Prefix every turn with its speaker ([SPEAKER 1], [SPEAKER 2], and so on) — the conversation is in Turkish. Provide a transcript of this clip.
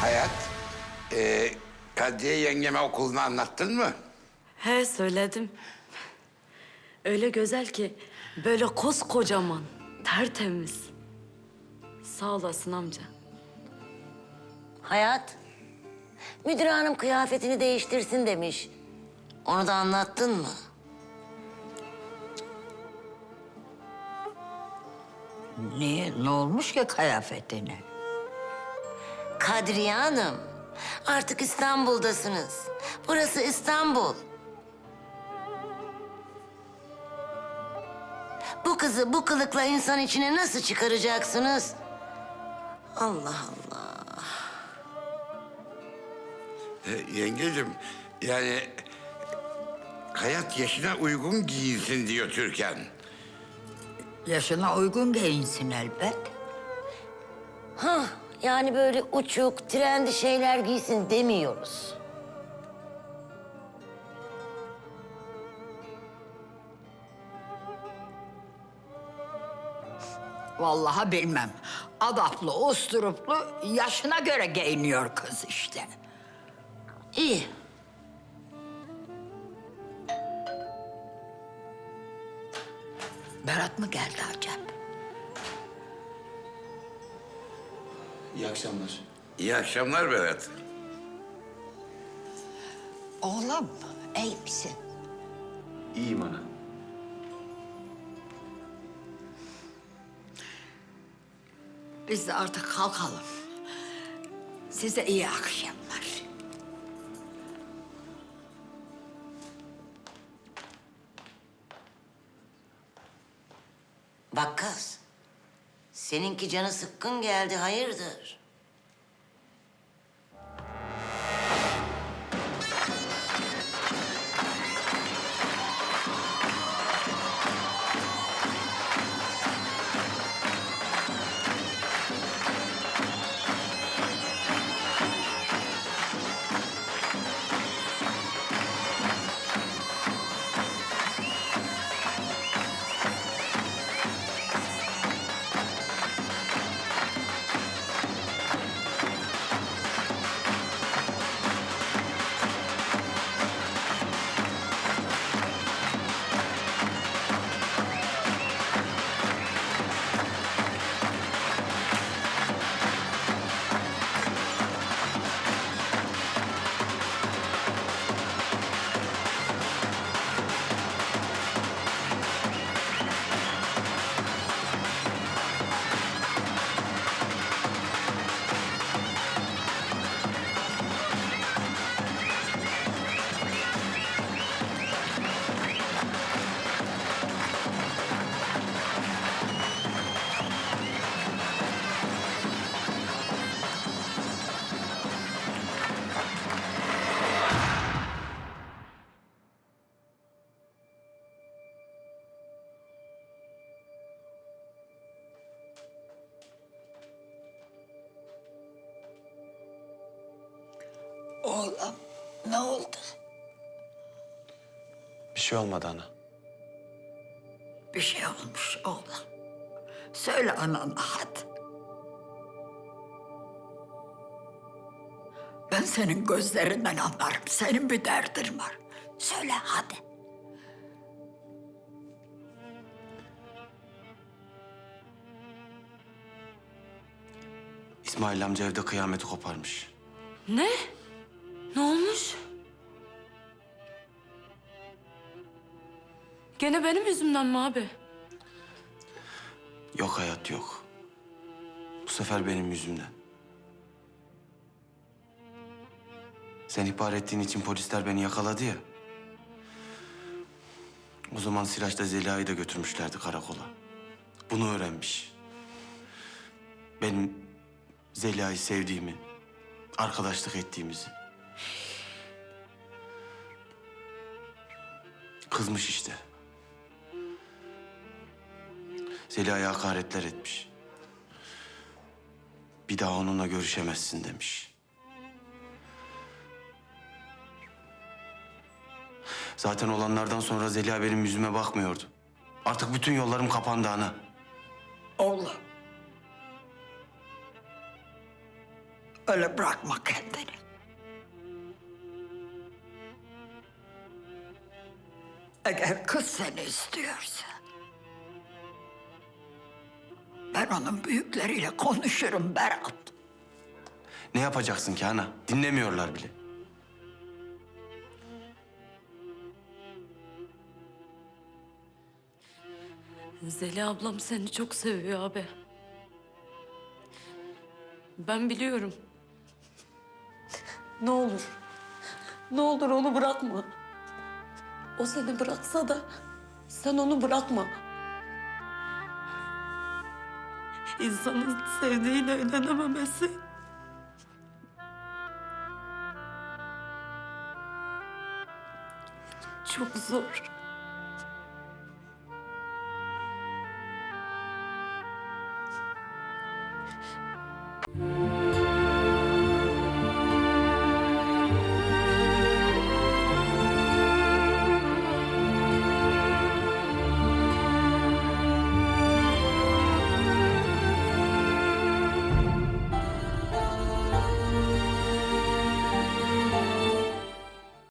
[SPEAKER 1] Hayat, e, Kadriye yengeme okulunu anlattın mı?
[SPEAKER 2] He söyledim. Öyle güzel ki böyle koskocaman, tertemiz. Sağ olasın amca.
[SPEAKER 3] Hayat, müdür hanım kıyafetini değiştirsin demiş. Onu da anlattın mı?
[SPEAKER 4] Niye? Ne olmuş ki kıyafetine?
[SPEAKER 3] Kadriye Hanım, artık İstanbul'dasınız. Burası İstanbul. Bu kızı bu kılıkla insan içine nasıl çıkaracaksınız? Allah Allah.
[SPEAKER 1] E, yengecim, yani hayat yaşına uygun giyinsin diyor Türkan.
[SPEAKER 4] Yaşına uygun giyinsin elbet.
[SPEAKER 3] Hah, yani böyle uçuk, trendi şeyler giysin demiyoruz.
[SPEAKER 4] Vallahi bilmem. Adaplı, usturuplu, yaşına göre giyiniyor kız işte.
[SPEAKER 3] İyi.
[SPEAKER 4] Berat mı geldi acaba?
[SPEAKER 5] İyi akşamlar.
[SPEAKER 1] İyi akşamlar Berat.
[SPEAKER 4] Oğlum, iyi misin?
[SPEAKER 5] İyiyim ana.
[SPEAKER 4] Biz de artık kalkalım. Size iyi akşamlar.
[SPEAKER 3] Bak kız, seninki canı sıkkın geldi, hayırdır?
[SPEAKER 4] Oğlum, ne oldu?
[SPEAKER 5] Bir şey olmadı ana.
[SPEAKER 4] Bir şey olmuş oğlum. Söyle anana hadi. Ben senin gözlerinden anlarım. Senin bir derdin var. Söyle hadi.
[SPEAKER 5] İsmail amca evde kıyameti koparmış.
[SPEAKER 2] Ne? Ne Gene benim yüzümden mi abi?
[SPEAKER 5] Yok hayat yok. Bu sefer benim yüzümden. Sen ihbar ettiğin için polisler beni yakaladı ya. O zaman Siraç'ta Zeliha'yı da götürmüşlerdi karakola. Bunu öğrenmiş. Benim Zeliha'yı sevdiğimi, arkadaşlık ettiğimizi. Kızmış işte. Zeliha'ya hakaretler etmiş. Bir daha onunla görüşemezsin demiş. Zaten olanlardan sonra Zeliha benim yüzüme bakmıyordu. Artık bütün yollarım kapandı ana.
[SPEAKER 4] Oğlum. Öyle bırakma kendini. Eğer kız seni istiyorsa... Ben onun büyükleriyle konuşurum Berat.
[SPEAKER 5] Ne yapacaksın ki ana? Dinlemiyorlar bile.
[SPEAKER 2] Zeliha ablam seni çok seviyor abi. Ben biliyorum. Ne olur. Ne olur onu bırakma. O seni bıraksa da sen onu bırakma. İnsanın sevdiğiyle evlenememesi çok zor.